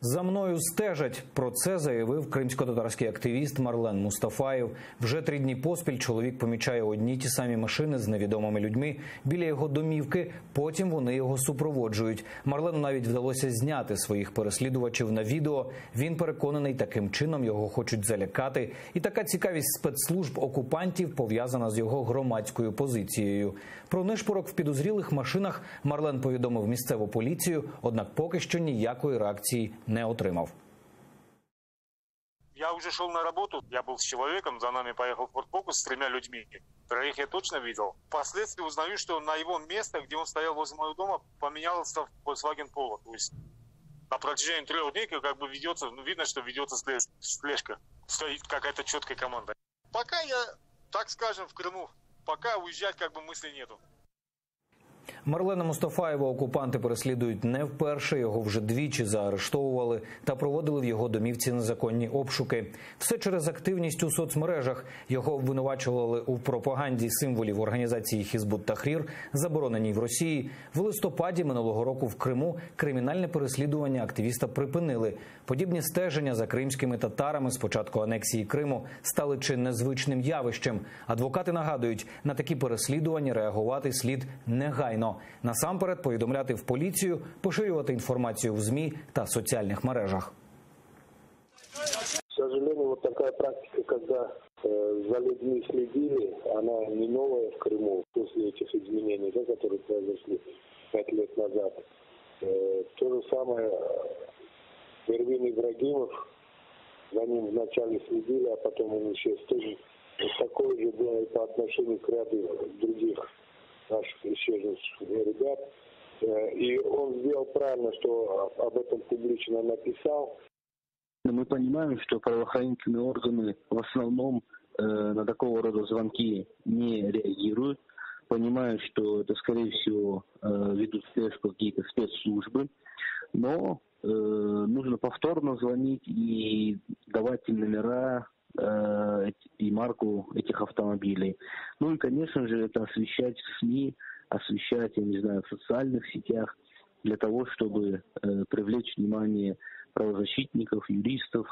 За мною стежать. Про це заявив кримсько-татарський активіст Марлен Мустафаєв. Вже три дні поспіль чоловік помічає одні ті самі машини з невідомими людьми біля його домівки. Потім вони його супроводжують. Марлену навіть вдалося зняти своїх переслідувачів на відео. Він переконаний, таким чином його хочуть залякати. І така цікавість спецслужб окупантів пов'язана з його громадською позицією. Про нишпорок в підозрілих машинах Марлен повідомив місцеву поліцію, однак поки що ніякої реакції не отримав. Я уже шел на работу, я был с человеком, за нами поехал в Форт-Фокус с тремя людьми. Троих я точно видел. Впоследствии узнаю, что на его место, где он стоял возле моего дома, поменялся Volkswagen Polo. То есть на протяжении трех дней как бы ведется, ну, видно, что ведется слеж- слежка. Стоит какая-то четкая команда. Пока я, так скажем, в Крыму, пока уезжать как бы мысли нету. Марлена Мустафаєва окупанти переслідують не вперше. Його вже двічі заарештовували та проводили в його домівці незаконні обшуки. Все через активність у соцмережах. Його обвинувачували у пропаганді символів організації Хізбут Тахрір, забороненій в Росії. В листопаді минулого року в Криму кримінальне переслідування активіста припинили. Подібні стеження за кримськими татарами з початку анексії Криму стали чи незвичним явищем. Адвокати нагадують, на такі переслідування реагувати слід негайно. Насамперед повідомляти в поліцію, поширювати інформацію в змі та соціальних мережах. К сожалению, вот такая практика, когда э, за людьми следили, она не новая в Крыму после этих изменений, да, которые произошли пять лет назад. Э, то же самое э, Эрвин Ибрагимов, за ним вначале следили, а потом он исчез. Тоже вот такое же было и по отношению к ряду других наших исчезнувших ребят. Э, И он сделал правильно, что об этом публично написал. Мы понимаем, что правоохранительные органы в основном э, на такого рода звонки не реагируют. Понимают, что это, скорее всего, э, ведут слежку какие-то спецслужбы. Но э, нужно повторно звонить и давать им номера э, и марку этих автомобилей. Ну и, конечно же, это освещать в СМИ, освещать, я не знаю, в социальных сетях для того, чтобы э, привлечь внимание правозащитников, юристов,